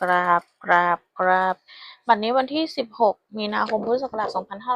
กราบกราบกราบ บัดนี้วันที่ 16 มีนาคมพุทธศักราช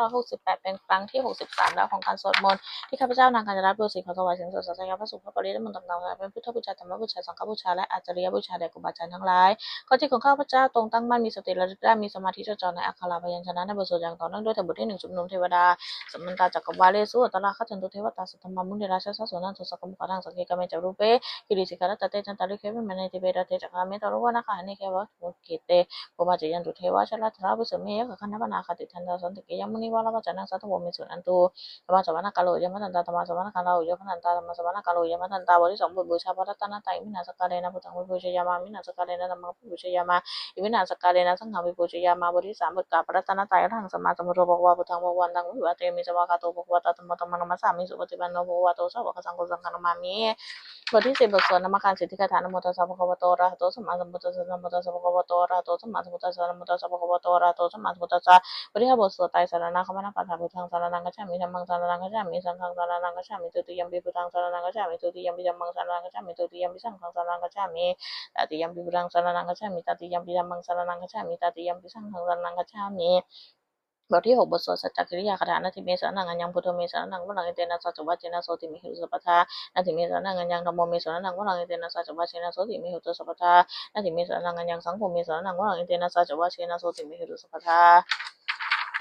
2568 เป็นครั้งที่ 63 แล้วของการสวดมนต์ที่ข้าพเจ้านางกัญจรัตน์บุตรศรีขอถวายเสียงสวดสัจจะพระสุขพระปริยมนต์ต่างๆเป็นพุทธบูชาธรรมบูชาสังฆบูชาและอาจาริยบูชาแด่ครูบาอาจารย์ทั้งหลายขอจิตของข้าพเจ้าตรงตั้งมั่นมีสติระลึกได้มีสมาธิจดจ่อในอักขระพยัญชนะในบทสวดอย่างต่อเนื่องด้วยเถิดบทที่หนึ่งชุมนุมเทวดาสมันตาจักรวาเลสุอัตตราคัจฉันตุเทวตาสัทธรรมมุนิราชสัสสนันทุสกมุขทังสังเกกเมจารุเปกิริสิการตเตจันตาริเคเวมันในติเบราเตจักราเมตารุวนาคานิเควะมุกิเตโกมาจยันตุเทวะชลาธราบุสเมยะคันนปนาคติทันตาสันติเกยมุนิวาลวจนังสัตวมิสุนันตุธรรมสวรรคาโลยมทันตาธรรมสวรรคาโลยมทันตาธรรมสวรรคาโลยมทันตาบริสมบุบูชาพระรัตนตรัยมินาสการเรนะพุทธังวิบูชยามามินาสการเรนะธรรมังวิบูชยามาอิมินาสการเรนะสังฆังวิบูชยามาบริสามบทกาพระรัตนตรัยทังสมาสมุทโธภควาพุทธังภวันตังวิวัตเตมิสวากาโตภควตธรรมธรรมนมมสสามิสุปฏิปันโนภควโตสาวกสังฆสังฆนามามิบทที่สิบบทสวดนามการสิทธิคาถานโมตัสสะภควโตระหะโตสัมมาสัมพุทธัสสะนโมตัสสะภควโตระหะโตสัมมาสัมพุทธัสสะนโมตัสสะภคะวโตอะระหะโตสัมมาสัมพุทธัสสะบริห้าบทสวดไตรสารณะคัมานาปัสสานพุทธังสารณังกัจฉามิธรรมังสารณังกัจฉามิสังฆังสารณังกัจฉามิตุติยัมปิพุทธังสารณังกัจฉามิตุติยัมปิธรรมังสารณังกัจฉามิตุติยัมปิสังฆังสารณังกัจฉามิตติยัมปิพุทธังสารณังกัจฉามิตติยัมปิธรรมังสารณังกัจฉามิตติยัมปิสังฆังสารณังกัจฉามิ บทที่หกบทสวดสัจจคิริยาคาถานาทิเมสรนังอัญญังพุทโธเมสรนังวลังอิเตนะสัจจวัจเจนะโสติมิหิสุสัพพทานาทิเมสรนังอัญญังธัมโมเมสรนังวลังอิเตนะสัจจวัจเจนะโสติมิหิสุสัพพทานาทิเมสรนังอัญญังสังโฆเมสรนังวลังอิเตนะสัจจวัจเจนะโสติมิหิสุสัพพทา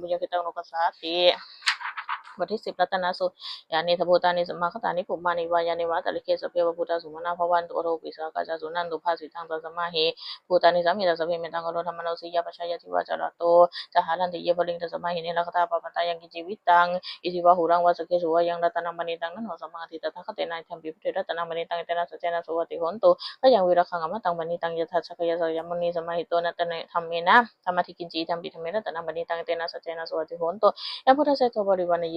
ปดธรร บทที่สิบรัตนสูตรยานิทภูตานิสมาคตานิภูมานิวายานิวาตลิเคสเปวพุทธสุมาณาภวันตุโรปิสากาจาสุนันตุภาสิทังตัสมาหิภูตานิสามิตัสเปเมตังกโรธรรมโนสิยาปชายติวาจารโตจหารันติเยปลิงตัสมาหิเนลคตาปปันตายังกิจิวิตังอิทิวาหุรังวาสเกสุวายังรัตนังมณีตังนันโหสมาธิตถาคเตนัยธรรมปิพุทธรัตนังมณีตังเตนะสเจนะสุวัติหนตุก็ยังวิรัขังอมตังมณีตังยถาชกยาสยามณีสมาหิโตนัตเนธรรมเมนะธรรมทิกินจีธรรมปิธรรมเมรัตนังมณีตังเตนะสเจนะสุวัติหนตุยังพุทธเสโตบริวารเย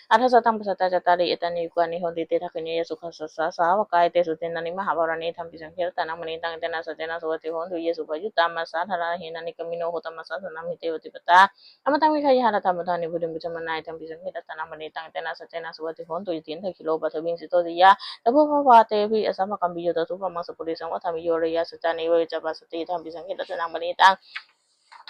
ยะสัจจานิเวจปัสสติธรรมปิสังเขตนังปณิตังเอเดนะสัจเจนะสุวัติโหนตุเยริยาสตานิวิภาวยันติ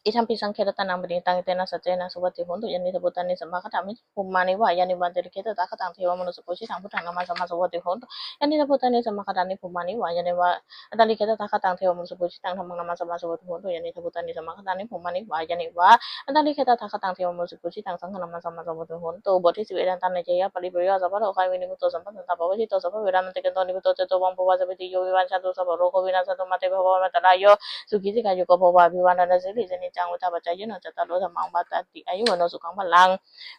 อเดนะสัจเจนะสุวัติโหนตุกิจวิโสกัมมังกโรติปะปะกังกายนะวาจายุจเจจะสาวะภพโพสตสะปะชิทาทายาปะพัตตาทิทัสสะปะสาวุตตาอิรัมปิสังเขตตั้งเตนะสัจเจนะสุวัติโหนตุวนาปคุวิยสัพพุสิตาหิคิมหานามาเสปะเทสมิงคิมเหตตุปะมังนมาวรังเทสยีนิบานะคามิบานะมหิตายะเทมปิพุทธรัตนังเตนะสัจเจนะสุวัติโหนตุบะโรวะยุวะโตวะระหะโรอนุตตรธรรมวรังเทสยีธัมปิพุทธรัตนังปณิตังเตนะสัจเจนะสุวัติโหนตุขีนังบุรานังวังนาจิสัมภวังวิรัตจิตายติเกภวสมิงเตกินพิชาบรุเรหิชันนิพิติธิรายะทายังปฏิโปอิทัมปิสังเขตตนังปณิตังเตนะสัจเจนะสุวัติโหนตุยันนิทพุตานิสัมมาคตามิภูมานิวายานิวันเตริเกตตาคตังเทวมนุสปุชิตังพุทธังนามาสัมมาสุวัติโหนตุยันนิทพุตานิสัมมาคตานิภูมานิวายานิวาอัตตลิเกตตาคตังเทวมนุสปุชิตังธรรมังนามาสัมมาสุวัติโหนตุยันนิทพุตานิสัมมาคตานิภูมานิวายานิวาอัตตลิเกตตาคตังเทวมนุสปุชิตังสังฆนามาสัมมาสุวัติโหนตุบทที่สิบเอ็ดตันในเจยะปริปริยสัพพะโลกายวินิมุตโตสัมปัสสันตปะวชิโตสัพพะเวรามันติกันโตนิพุตโตเจโตวังปวาสปิติโยวิวันชันตุสัพพะโรโควินาสตุมาเตภวะมัตตรายโยสุขิสิกายุโกภวะภิวันนันสิริสนิจังวุฒาปัจจายโนจัตตาโลธรรมังปาตติอายุวโนสุขังพลัง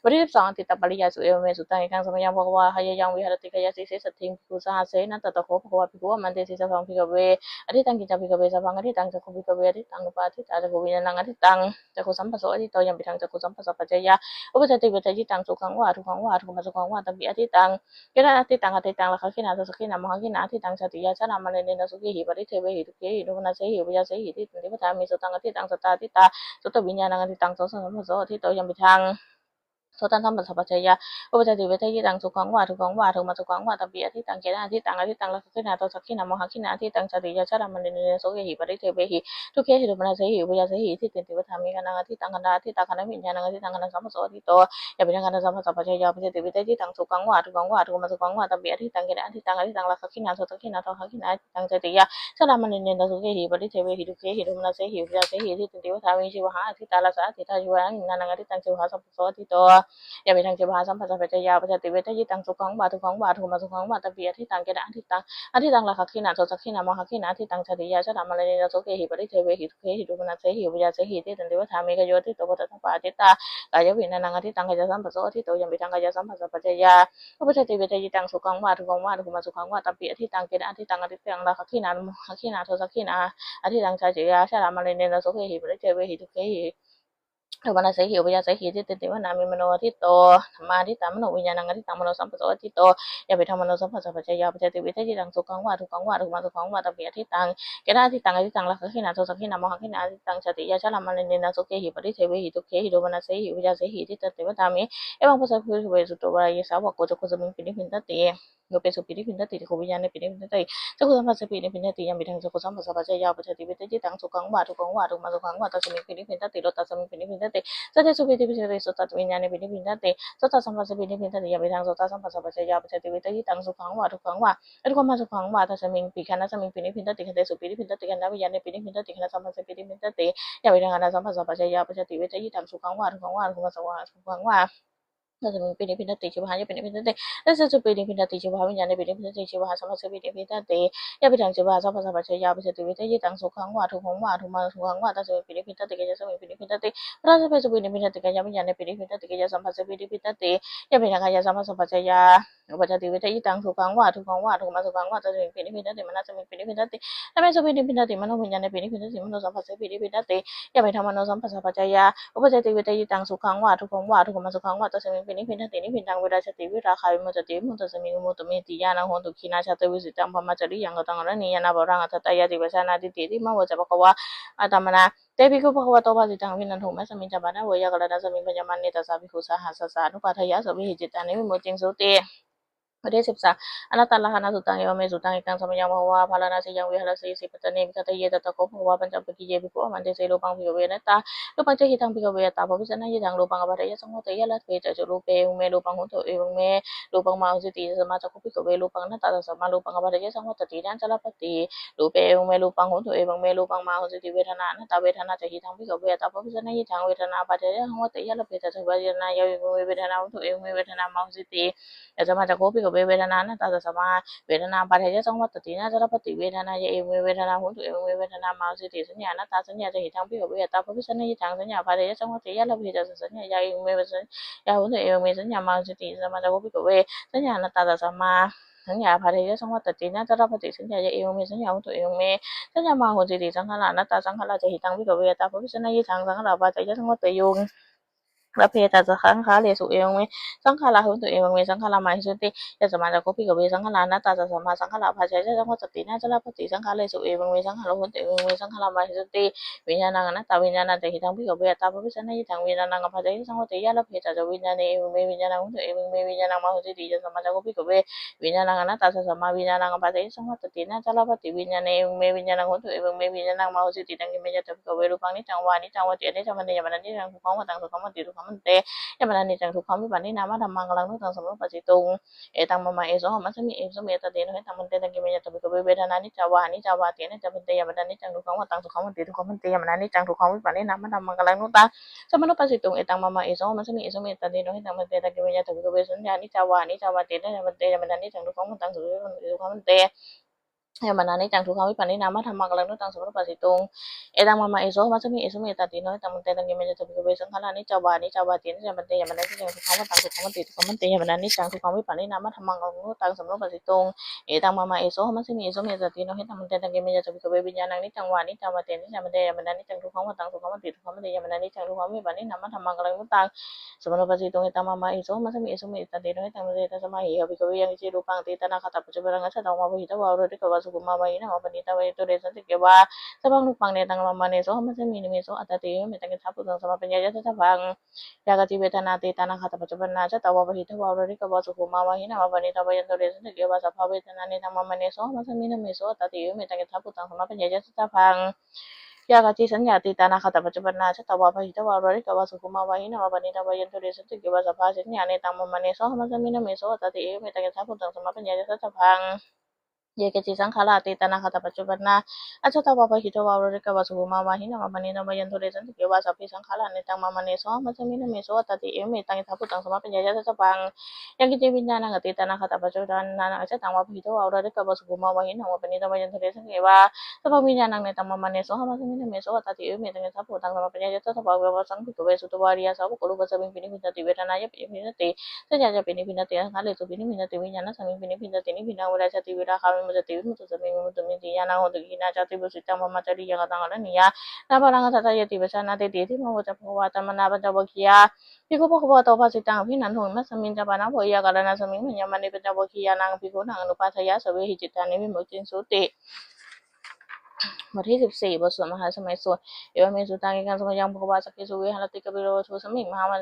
วันที่12อติตปริยาสุเอวเมสุตังเอกังสมยังภควาหายยังวิหารติกายสิเสสติงภิกขุสหเสนันตตะโคภควาภิกขุมันเตสิสัพพังภิกขเวอธิตังกิจภิกขเวสัพพังอธิตังจักขุภิกขเวอธิตังอุปาทิตาจักขุวิญญาณังอธิตังจักขุสัมปัสโสอธิโตยังปิทังจักขุสัมปัสสะปัจจายาอุปจติปัจจยิตังสุขังวาทุกขังวาทุกขมสุขังวาตัมปิอธิตังยะนาติตังอติตังละคขินาสสขินามหขินาติตังชาติยาชนะมันเนนะสุขิหิปริเทเวหิตุเกหิตุมนาเสหิวิยาเสหิติตันติปทามิสุตังอติตังสตาติตาสุตวิญญาณังอติตังโสสังม โสอติโตยัมปิทังโสตันธรรมสัพพะเจยะอุปจติเวทยิตังสุขังวาทุขังวาทุมาสุขังวาตัมปีอธิตังเจนะอธิตังอธิตังลักขินาตสักขินามหังขินาอธิตังชาติยาชนะมันเนนะโสหิปริเทเวหิทุเกหิตุมนาเสหิวิยาเสหิติตันติปทามิกันังอธิตังกันดาอธิตังคันวิญญาณังอธิตังคันสัมโสอติโตยัมปิทังคันสัมสัพพะเจยะอุปจติเวทยิตังสุขังวาทุขังวาทุมาสุขังวาตัมปีอธิตังเจนะอธิตังอธิตังลักขินาตสักขินาตหังขินาอธิตังชาติยาสลามันเนนะสุเกหิปริเทเวหิตุเกหิตุมนาเสหิวิยาเสหิทิตันติวทามิชิวหาอธิตาลาสาอธิตาชิวะนันนังอธิตังชิวหาสัพพโสอธิโตยามิทังชิวหาสัมปัสสะปัจยาปัจจติเวทยิตังสุขังบาทุขังบาทุมาสุขังบาตปิอธิตังเกนะอธิตังอธิตังละขักขินาโสสักขินามหะขินาอธิตังชติยาสลามันเนนะสุเกหิปริเทเวหิตุเกหิตุมนาเสหิวิยาเสหิทิตันติวทามิกโยติโตปตตปาอธิตากายวินันนังอธิตังกายสัมปัสโสอธิโตยามิทังกายสัมปัสสะปัจยาปัจจติเวทยิตังสุขังบาทุขังบาทุมาสุขังบาตปิอธิตังเกนะอธิตังอธิตังละขักขินามหะขินาโสสักขินาอธิตังชาจิยาชาลามาเลนนะโสเขหิปริเจเวหิทุเขหิ ธรรมนาเสหิอุปยาเสหิติติติวนามิมโนทิโตธรรมาทิตามโนวิญญาณังอธิตังมโนสัมปโสทิโตยาปิธรรมโนสัมปสัพพะยาปเจติวิเทจิตังสุขังวาทุขังวาทุกมาสุขังวาตปิอธิตังเกณาทิตังอธิตังละขินาโทสักขินามหังขินาอธิตังชาติยาชาลามาเลเนนะโสเขหิปริเทเวหิทุเขหิโดมนาเสหิอุปยาเสหิติติติวนามิเอวังปัสสะพุทธเวสุตโตวรายสาวกโกจโกสมิงปินิพินตติ โยเปสุปินิพินตติโควิญญาณในปินิพินตติจักขุสัมปัสสปินิพินทติยามปิทังจักขุสัมปัสสะปัจจยาวปัจจติวิตจิตังสุขังวาทุขังวาทุมาสุขังวาตัสมิปินิพินทติโลตัสมิปินิพินทติสัจเจสุปิติปิเสติสุตัตวิญญาณในปินิพินทติสัตตสัมปัสสปินิพินทติยามปิทังสัตตสัมปัสสะปัจจยาวปัจจติวิตจิตังสุขังวาทุขังวาอทุกขมาสุขังวาตัสมิปิขันสมิปินิพินทติขันเตสุปินิพินทติขันนาวิญญาณในปินิพินทติขันสัมปัสสปินิพินทติยามปิทังขันสัมปัสสะปัจจยาวปัจจติวิตจิตังสุขังวาทุขังวาทุมาสุขังวา तस्मिन् पिने भिन्नते शिवहाय पिने भिन्नते तस्य पिने भिन्नते शिवभाविज्ञाने पिने भिन्नते शिवः समस्य पिने भिन्नते यपितं शिवः समसमस्य यापिसति वितयितं सुखं वा ठुखं वा ठुमं सुखं वा तस्मिन् पिने भिन्नते केजसमिन् पिने भिन्नते प्रासपे पिने भिन्नते केजमिज्ञाने पिने भिन्नते केजसमस्य पिने भिन्नते यपितं केजसमसमस्य या उपजति वितयितं सुखं वा ठुखं वा ठुमं सुखं वा तस्मिन् पिने भिन्नते मनसमिन् पिने भिन्नते तमेसु पिने भिन्नते मनोविज्ञाने पिने भिन्नते मनोसमस्य पिने भिन्नते यपितं मनोसमस्य या उपजति वितयितं सुखं वा ठुखं वा ठुमं सुखं वा तस्मिन् ปินิพินทตินิพินทังเวราชติวิราคาวิมุตติมุตสมิงมุตมิติยานังหนตุขินาชาติวิสิตังพมาจริยังกตังรณียานาบรังอัตตายาติปัสนาติติติมาวจปะกวะอัตมนาเตปิกุปะวะโตภาสิตังวินันทุมัสมิงจามนะเวยากระดาสมิงพญามันเนตสาภิคุสหัสสานุปัฏฐายาสมิหิจิตานิวิมุจิงสุติ te bi ko ba kwa to ba si tang vi nan ho ma sami cha ba na wo ya ga la sami pa jaman ni ta sa bi ko sa ha sa sa nu pa tha ya so bi hi chita ni mo ching so te ประเทศสิบสามอนัตตลักษณะสุตังเอวเมสุตังเอิตังสมัยยังภาวะพาลานาสิยังวิหารสีสิปตเนมิคตเยตตะโกภวะปัญจปกิเยบิโกมันเตเสโลปังพิกเวนะตาโลปังเจหิตังพิกเวตาภวิสนะยิตังโลปังอภัตยสังโฆเตยะละเตจะจุโลเปอุเมโลปังหุโตเอวเมโลปังมาอุสิติสมาจักขุพิกเวโลปังนัตตาสัมมาโลปังอภัตยสังโฆตตินันจลปติโลเปอุเมโลปังหุโตเอวเมโลปังมาอุสิติเวทนานัตตาเวทนาจะหิตังพิกเวตาภวิสนะยิตังเวทนาปัจจยสังโฆเตยะละเปจะจุเวทนาเยวิเวทนาหุโตเอวเมเวทนามาอุสิติยสมาจักขุพิก về vedana na tata sama vedana parheja song mat tina jara pati vedana ya emu vedana hun về emu vedana ma si ti sanya na ta sanya thì thang pi hobe ta pa pi sanya hi thang sanya parheja song mat ya la biết ja về. Ya emu vedana ya hun tu emu sanya ma si ti sama da hobe hobe sanya na tử sama sanya parheja song mat tina jara pati sanya ya emu sanya hun tu emu sanya ma hun si ti sanghala na ta sanghala ja hi biết pi về ta pa pi sanya hi thang sanghala parheja song mat yung และเพตาจะขังขาเลสุเอวังเวสังขาราหุนตุเอวังเวสังขารามาหิสุติยะสมาจะกุปิกเวสังขารานาตาจะสมาสังขาราภาชัยจะสังขสตินาจะลาปติสังขาเลสุเอวังเวสังขาราหุนตุเอวังเวสังขารามาหิสุติวิญญาณังนาตาวิญญาณังจะหิทังปิกเวตาภพิสันยิทังวิญญาณังภาชัยสังขติยะละเพตาจะวิญญาณเอวังเววิญญาณังหุนตุเอวังเววิญญาณังมาหุนติยะสมาจะกุปิกเววิญญาณังนาตาจะสมาวิญญาณังภาชัยสังขสตินาจะลาปติวิญญาณเอวังเววิญญาณหุนตุเอวังเววิญญาณังมาหุนติตังกิเมยะตะปิกเวรูปังนิจังวานิจังวติอนิจังมันเนยมันนิจังคุขังวตังสุขังวติทุ ti su khong ma te ยามนานิจังทุกขังวิปัสสนามาธรรมังกลังนุตังสมุปปัสสิตุงเอตังมะมาเอโสหมัสมิเอโสเมตเตนะให้ตังมันเตตังกิเมยตบิกเวเวทนานิจาวานิจาวาเตนะจะเป็นเตยามนานิจังทุกขังวัตังสุขังวันเตทุกขังวันเตยามนานิจังทุกขังวิปัสสนามาธรรมังกลังนุตังสมุปปัสสิตุงเอตังมะมาเอโสหมัสมิเอโสเมตเตนะให้ตังมันเตตังกิเมยตบิกเวสัญญานิจาวานิจาวาเตนะจะเป็นเตยามนานิจังทุกขังวัตังสุขังวันติทุกขังวันเต ยามนานิจังทุกขังวิปันนินามาธรรมังกลังนุตังสมุทปัสสิตุงเอตังมามาเอโสมัสมิเอสุเมตติโนตังมันเตตังเยเมจตุปิกเวสังขารานิจาวานิจาวาตินิจังมันเตยามนานิจังทุกขังวัตังทุกขังมันติทุกขังมันเตยามนานิจังทุกขังวิปันนินามาธรรมังกลังนุตังสมุทปัสสิตุงเอตังมามาเอโสมัสมิเอสุเมตติโนเฮตังมันเตตังเยเมจตุปิกเววิญญาณังนิจังวานิจาวาตินิจังมันเตยามนานิจังทุกขังวัตังทุกขังมันติทุกขังมันเตยามนานิจังทุกขังวิปันนินามาธรรมังกลังนุตังสมุทปัสสิตุงเอตังมามาเอโสมัสมิเอสุเมตติโนเฮตังมันเตตังสมาหิยปิกเวยังจิรูปังติตนาคตปัจจุบังกัสสะตังวะวิตวะโรติกวะสุกุมาวินะวะปณิตวะตุเรสันติเกวะ sa bang lupang netang mamane so hama sa minimi so atati yo metang kita putang sama penjaja sa tabang yaga ti beta na ti tanang kata pacapan na sa tawa pa hita wa rori ka ba su kuma wa hina ma bani tawa yan tore sa nage ba sa pa beta na netang mamane so hama sa minimi so atati yo metang kita putang sama penjaja sa tabang yaga ti san ya ti tanang kata pacapan na sa tawa pa hita wa rori ka ba su kuma wa hina ma bani tawa yan tore sa nage ba sa pa sin ya netang mamane so hama sa minimi so atati yo metang kita putang sama penjaja sa tabang เยกจิสังขาราติตนาคตปัจจุบันนาอัจฉตวาปะหิตวาริกวาสุมามาหินามาปณินามายันตุเรสันติเกวาสัพพิสังขารานิตังมามาเนโสมัสมินเมโสตติเอเมตังิทัพุตังสมาปัญญายะสัพพังยังกิจวิญญาณังติตนาคตปัจจุบันนาอัจฉตังวาปะหิตวาริกวาสุมามาหินามาปณินามายันตุเรสันติเกวาสัพพิญญาณังเนตังมามาเนโสมัสมินเมโสตติเอเมตังิทัพุตังสมาปัญญายะสัพพังเววสังภิกเวสุตวาริยาสาวกุลุปัสมิปินิพินติเวทนายะปินิพินติสัจจาปินิพินติสังขาเลสุปินิพินติวิญญาณสัมมิปินิพินตินิพินังเวราชติวิราคามิมุตติวิมุตติสมิมุตติมิติ yana ho tuki na chati bu sita mama chari yaga tanga la niya na paranga tata yati basa na te te ti ma wata bhagwa ta mana ba jawa kiya piko bhagwa ta ba sita phi nan ho ma samin ta bana bo ya kala na samin ma nyama ne ba jawa kiya na piko na anu pa sa ya sabe hi chita ne mi mo tin so te บทที่สิบสี่บทสวดมหาสมัยสวดเอวเมสุตังกิกันสมัยยังภควาสักกิสุเวหรติกบิโรทุสมิงมหามัน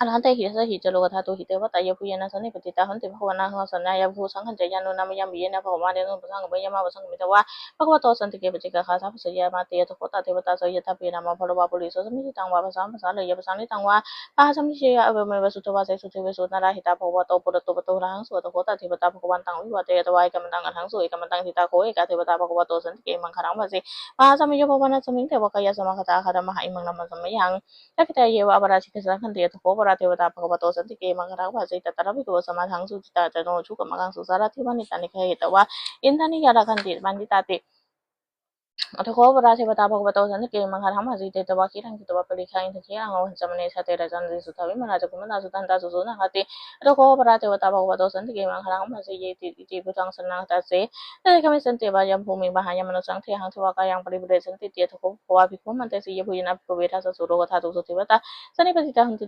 อรหันเตหิสหิจโลกธาตุหิเตวตายภูยนาสันิปติตาหันติภควานาหสัญญายภูสังขันจยานุนามยามีเยนะภควาเดนุปสังกบยามาปสังกเบตวะภควโตสันติเกปจิกาขาทัพสยามาเตยตุโคตาเทวตาสยทัพยนามาพลวาปุริโสสมิตังวะภาษาภาษาเลยภาษานิตังวะภาษามิเชยอเวเมวสุทวาเสสุเทวสุนาราหิตาภควโตปุระตุปตุระหังสุตุคตาเทวตาภควานตังวิวาเตยตวายกัมตังอันหังสุเอกมันตังทิตาโคเอกเทวตาภควโตสันติเกมังคารังภาสิภาษมิโยภวนาสมิงเทวกายสมาคตาคารมหาอิมังนามสมิยังนักเตยเยวาบราชิกสังขันเตยทุกราเทวตาภกวโตสันติเกมังครักวาสิตตระวิกขุสมาทังสุจิตาจโนชุกมังสุสารทิวานิตานิเคหิตวะอินทนิยาราคันติมันติตาติอัตโควราเทวตาภกวโตสันติเกมังครักวาสิตตวะคิรังคิตวะปริคาอินทเคียังวันจมเนชาเตระจันติสุทวิมราจกุมนาสุตันตาสุสุนาคติอัตโควราเทวตาภกวโตสันติเกมังครักวาสิเยติติพุทังสนังตาเสเตคมิสันติบายมภูมิบาหายมนุสังเทหังทวากายังปริบุเรสันติเตทโควาภิกขุมันเตสิยภูยินาภิกเวทัสสุโรกธาตุสุติวตาสนิปติตาหันติ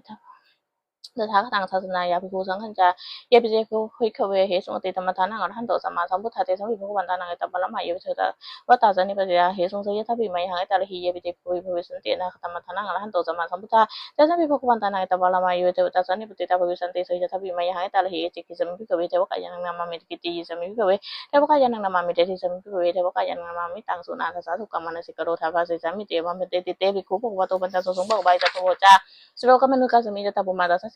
ถาคตังศาสนายาภิกขุสังฆัญจาเยปิเจคุหิขเวเหสุติธรรมทานังอรหันโตสัมมาสัมพุทธะเตสัมภิกขุวันตานังเอตัมปะละมะเยปิเถตวัตตาสันนิปติยาเหสุสยทัพพิมัยหังเอตาลหิเยปิเจคุหิภวิสันตินะธรรมทานังอรหันโตสัมมาสัมพุทธะเตสัมภิกขุวันตานังเอตัมปะละมะเยปิเถตสันนิปติตาภวิสันติสยทัพพิมัยหังตาลหิเยจิกิสัมภิกขเวเทวกายันนามามิกิติสัมภิกขเวเทวกายันนามามิเตติสัมภิกขเวเทวกายันนามามิตังสุนาทัสสะทุกขมานสิกโรทาภาสิสัมมิเตวัมเตติเตภิกขุภควโตปัญจสุสงฆ์บกใบจัตโตจาสโลกมนุกัสมิจตปุมาตัสสิตาเจสิ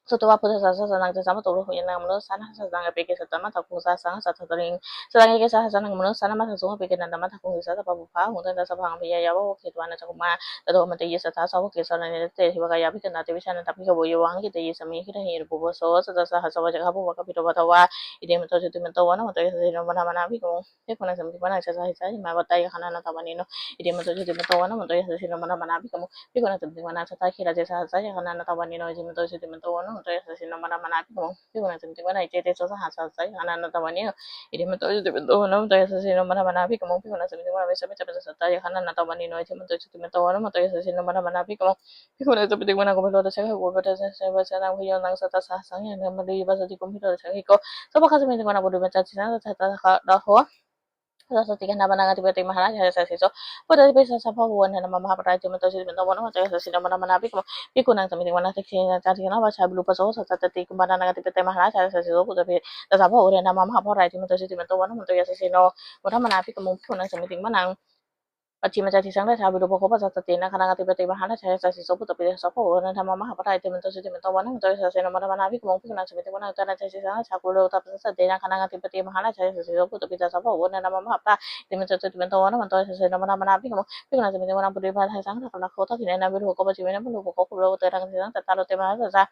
sa tina ba ba ni kapiro ba tabi tato mate yi sa sa ba kesa ni te te ba ya bi kan ta ti sa na tabi ko te ta pa pa ma kalong สุตวะพุทธศาสนาจะสามตุรุหุยนามนุสานะสังเกปิเกสัตมะทักขุสาสังสัตตริงสังเกสาสังมนุสานะมะทัสุงปิเกนันตมะทักขุสัตปะปุภาหุนตัสสะพังพิยายาวะเขตวานะจักมาตโตมะเตยสัทธาสาวกเกสรเนเตทิวกายาภิกันตติวิชานะตัพพิกโวยวหังกิเตยสมิหิระหิรปุโวโสสัตตะหะสวะจักขปุวะกปิโตวะตวะอิเดมโตจุติมโตวะนะมะเตยสติโนมะนะมะนะภิกโมเทพนะสมิปะนะสัสหิสะหิมาวัตตายขณะนะตะวะนิโนอิเดมโตจุติมโตวะนะมะเตยสติโนมะนะมะนะภิกโมภิกโนสมิปะนะสัตตะขิระเจสะหิสะขณะนะตะวะนิโนอิเดมโตจุติมโตวะนะมะเตยสติโนมะนะมะนะภิกโม Pico senti mana ite te sosa hasa sai ana na tawani ide mo to te do no to yasa sino mana mana pico mo pico na senti mana besa besa besa ta ya hana na tawani no ite mo to te mo to no mo to yasa sino mana mana pico mo pico na to pite mana ko lo ta sa ko ba ta sa sa ba sa na hu yo nang sa ta sa sa ya na ma le ba sa di ko mi to sa ko so ba ka sa mi ko na bo do ba cha chi na ta ta ka da ho sa sa tiga na bananga tiba tiba mahala jaya sa siso pada tiba sa sa pawan na mama para jama to siso wana wana sa sino mana mana bi ko bi ko nang samiti wana tiksi na tati na ba sa blu pa so sa sa tati ko banana nga tiba tiba mahala jaya sa Saraswati का नमन आगति पति महाराज हरे ससी सो पदति पे ससफ भुवन नम महा पटाय जम तसि नम नम जय ससी नम नम नाभिक पि कुनां समिति वना सखि चारि ना वाचा ब्लू पसो सतति कुमार नागति पति महाराज हरे ससी सो कुजबे तसफ भुवन नम महा पटाय जम तसि नम नम जय ससी नो वरा मनाभिक मुख कुनां समिति मनां ปัจฉิมจัติสังฆชาวิโรภคปัสสตินะขณะกติปติมหาราชยสัสสิสพุตปิเดสพโอนันรมมหาปทัยเตมินโตสิเตมินโตวันังโตยสัสเสนมรมนาภิกมงภิกนังสมิติวันังโตนันทสิสังฆชาคุโรตัปสัสตินะคณะกติปติมหานาชยสัสสิสพุตปิเดสพโอนันธรมมหาปทัยเตมินโตสิเตมินโตวันังโตยสัสเสนมรมนาภิกมงภิกนังสมิติวันังปุริภาทัยสังฆะกลาโคตะขิเนนะวิโรภคปัจฉิมนะวิโรภคคุโรเตรังสิสังตตาโรเตมหาสัสสะ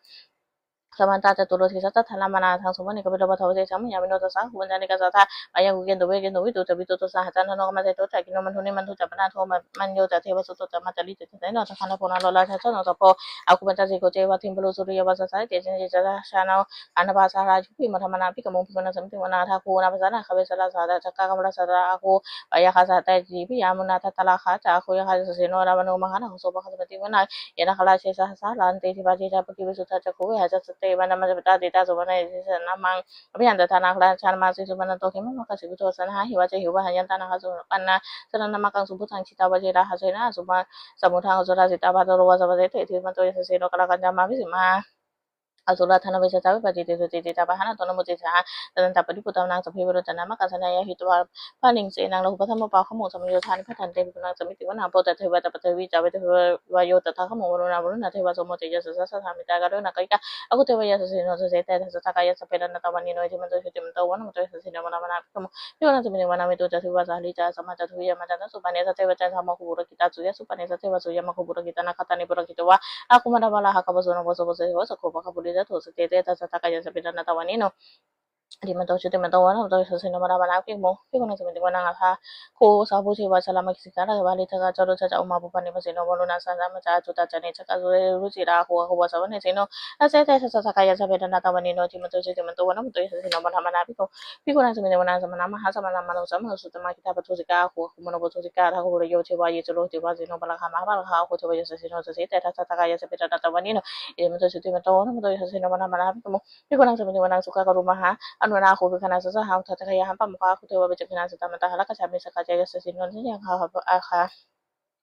සමන්තාත තුරෝති සත තලමනා තං සුමනි කබිල බතවසේ සම යමිනෝත සහ කුමන්ජනික සත අයං ගුගෙන් දොවේ ගෙන් දොවි තොත බිතොත සහතන නොගමතේ තොත කිනෝ මන් හුනේ මන් තොත බනා තෝ මන් යෝත තේව සොත තම තලි තෙත තේන තත කන පොන ලොලා තත නොත පො අකුමන්ත සේ කොතේ වතින් බලෝ සුරිය වසසයි තේජන ජේජල ශානව අන භාෂා රාජු පි මතමනා පි කමෝ පිමන සම්ති වනාථා කෝන බසන කවේසල සාදා චක්කා කමල සදා අකෝ අය හසතයි ජීපි යමුනාත තලඛා චාකෝ යහස සේනෝ රවනෝ මහන හොසෝබ හදපති වනා යන කලාශේ සහසා ලාන්තේති වාජේ ජාපති විසුත චකෝ හසත dan ta padi putam nang sa phi baro tana ma ka sana ya hi to pa ning se nang lo pa thamo pa khamo sa mo yo than pha than te bi na อาสุราธนเวชชาวิปจจิติสจิติตาปะหาตนมุติสาตันตาปริปุตานางสัพเพวรจนามกัสนายหิตวาพานิงเสนางลหุปธรรมปาขมูสมโยธานิพระทันเตปินังสมิติวนาโปตเทวะตปะเทวีจาวิเทวายโยตถาขมูวรุณาวรุณเทวะสมุติยสสัสสามิตากรุณากริกะอะกุเทวะยสเสนสเสตทัสสกายสเปรนตวันนิโนทิมันตุหิติมันตวันมุตุสิเสนนามนาภิกขมพิวนาสมิติวนามิตุจัตุวาสาลิจาสมาจัตุยามาจันสุปานิสเทวจันสามาคูบุรกิตาสุยสุปานิสเทวสุยามาคูบุรกิตานาคตานิบุรกิตวะอาคุมาดามาลาหะกบสุนโบสุโบสุโบสุโคปะคบุริ जात हो सकते थे तथा था कशाचा पितांना तवाने alimentos alimentos bueno entonces se nombraba la que mo que con eso me tengo nada fa ko sabu se va sala maxi cara que vale taga charo chacha uma bu pani pase no bolo na sa ma cha chuta cha ne chaka zo ru si ra ko ko sa ne se no ase ta sa sa kaya sa be na ta bani no ti mento se mento bueno mento se se no bala mana bi ko bi ko na se me no na sa mana ma ha sa mana ma no sa ma su ta ma ki ta ba to se ka ko ko no bo to se ka ra ko ro yo te va ye chalo te va se no bala ha ma bala ha ko te va ye se se no se ta ta ta kaya sa be na ta bani no e mento se te mento bueno mento se no bala mana bi ko bi ko na se me no na su ka ko ma ha อนุนาคูคือคณะสุสหาวทัตทะยาหัมปัมควาคุเทวะเบจคณะสุตตมตาหะละกะชาเมสกะจายัสสินนนทิยังคาหะปะอาคา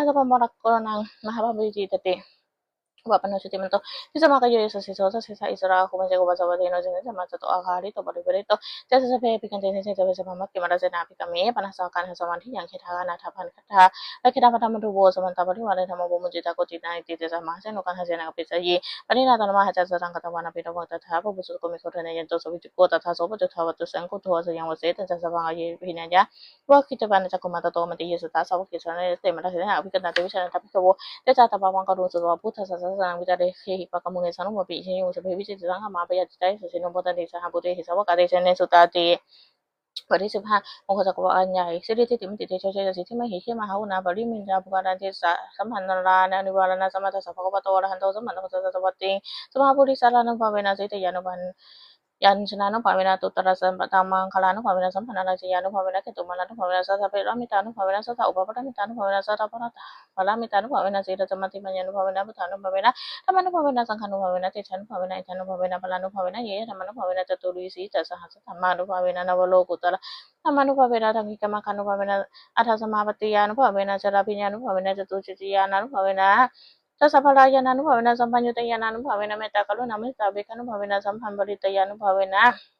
sa sa pa sa mi mana sa sa pa morak ko ng mahaba beauty tati Wapano si Timento, si sama kayo sa si Sosa, si sa isra, aku masaya ko ba sa wala yun, si sa mga totoo akari, to bari bari to, si sa sabi, pikan din si sabi sa mamat, kimara sa napi kami, panasakan sa manti, yang kita ka natapan kata, la kita pa naman dubo sa manta bari, wala naman bumujita ko, tina itite sa mga sen, nukan hasil nakapisa yi, pari na tanong mga sa tang kata wana pinabang tatapa, busot ko mikot na yan to, so bitik ko, tataso po, tatawa to sang ko, tuwa sa yang wasit, sa sa mga yi, pinadya, wak kita pa na sa kumata to, mati yesu tasa, wak kita na, tema na sila, apikan natin, bisa na tapi ko, tata tapawang karun sa puta hipa kamungesano mo pi shin ushe bibi chiti sanga ma pa ya chitai so sino bota de saha bute hisa wa kade chen ne suta ti pari sip ha mo ko sakwa anya i siri ti tim ti te cho che si ti ma hi hi ma hau na pari min ja buka na ti sa samhan na ra na ni wala na sama ta sa pa ko pa to ra han to samhan na ko sa sa wa ti sama puri sala na pa ve na se te ya no ban ยันชนะนุภาเวนะตุตระสันปตามังคลานุภาเวนะสัมพันนาชยานุภาเวนะเกตุมาลานุภาเวนะสัตเปรมิตานุภาเวนะสัตอุปปะมิตานุภาเวนะสัตปะตาภะลามิตานุภาเวนะสีรจมัติมัญญานุภาเวนะพุทธานุภาเวนะธรรมานุภาเวนะสังขานุภาเวนะเตชานุภาเวนะอิทานุภาเวนะพลานุภาเวนะเยยธรรมานุภาเวนะจตุริสีจัสหัสธรรมานุภาเวนะนวโลกุตระธรรมานุภาเวนะทังกิกมะคานุภาเวนะอัฏฐสมาปติยานุภาเวนะจราพิญญานุภาเวนะจตุจิตยานุภาเวนะ ปฏิสันนุภาเวนะหันตวัน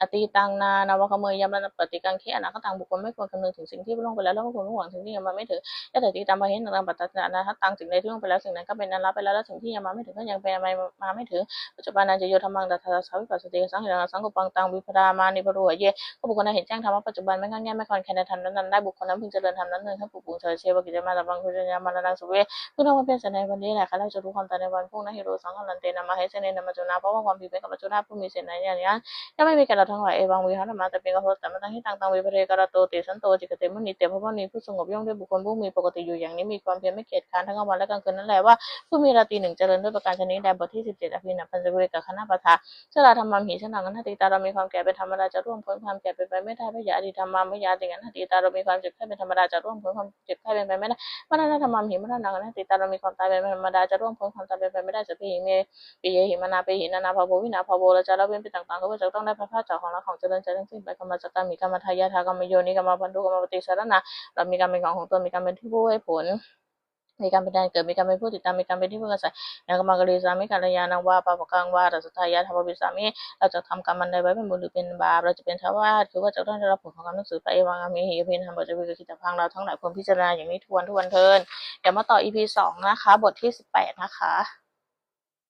อตีตังนานาวคเมยยามรณปฏิกังเขอนาคตังบุคคลไม่ควรคำนึงถึงสิ่งที่ล่วงไปแล้วแล้วก็ควรมุ่งหวังสิ่งที่ยังมาไม่ถึงยะแต่ตีตามมาเห็นต่างปัตตานาทัตังสิ่งใดที่ล่วงไปแล้วสิ่งนั้นก็เป็นนันรับไปแล้วแล้วสิ่งที่ยังมาไม่ถึงก็ยังเป็นมาไม่ถึงปัจจุบันนันจะโยธรรมังดัตถาสาวิปัสสติสังหิรังสังกุปังตังวิปดามานิพโรหะเยก็บุคคลนั้นเห็นแจ้งธรรมะปัจจุบันไม่งั้นแง่ไม่คอนแค่ในธรรมนั้นๆได้บุคคลนั้นพึงเจริญธรรมนั้นๆถ้าปุปุงเฉยเชวกิจมาตบังคุจญามานังสุเวพึ่งทำมาเป็นสนในวันนี้แหละค่ะเราจะรู้ความตายในวันพรุ่งนั้นฮิโรสังฆลันเตนามาให้เสนนามาจุนาเพราะว่าความผิดเป็นกับปัจจุบันผู้มีเสนาอย่างนี้ย่อมไม่มีแก่เราทั้งหลายเอวังวิหารมาแต่เป็นกระโหแต่มาตั้งที่ต่างต่างวิปเรกระโตติสันโตจิกเตมุนิเตเพราะว่านี้ผู้สงบย่อมด้วยบุคคลผู้มีปกติอยู่อย่างนี้มีความเพียรไม่เกียจค้านทั้งกลางวันและกลางคืนนั่นแหละว่าผู้มีราตรีหนึ่งเจริญด้วยประการชนิดใดบทที่สิบเจ็ดอภินัพพันจเวกับคณะปะทาชลาธรรมัมหิชนังนันติตาเรามีความแก่เป็นธรรมดาจะร่วมพ้นความแก่เป็นไปไม่ได้พระยาอดีธรรมัมพยาติงันนัตติตาเรามีความเจ็บไข้เป็นธรรมดาจะร่วมพ้นความเจ็บไข้เป็นไปไม่ได้มรณะธรรมัมหิมรณังนันติตาเรามีความตายเป็นธรรมดาจะร่วมพ้นความตายเป็นไปไม่ได้สัพพิหิเมปิเยหิมนาปิหินานาภาโววินาภาโวเราจะละเว้นไปต่างๆก็ว่าจะต้องได้พระพาเจ้ากของเราของเจริญใจทั้งสิ้นไปกรรมจักรมีกรรมทายาทากรรมโยนิกรรมพันธุกรรมปฏิสารนาเรามีกรรมเป็นของของตนมีกรรมเป็นที่ผู้ให้ผลมีการเป็นการเกิดมีการเป็นผู้ติดตามมีการเป็นที่พึ่งอาศัยนางกรรมกรีสามิการยานังว่าปาปกังว่ารัสทายาธรรมบิสามิเราจะทำกรรมมันใดไว้เป็นบุญหรือเป็นบาปเราจะเป็นทวารคือว่าจะต้องได้รับผลของการหนังสือพระเอวังอามีเหิพินธรรมบทจะวิกฤตพังเราทั้งหลายควรพิจารณาอย่างนี้ทวนทวนเทินเดี๋ยวมาต่อ EP สองนะคะ บทที่สิบแปดนะคะ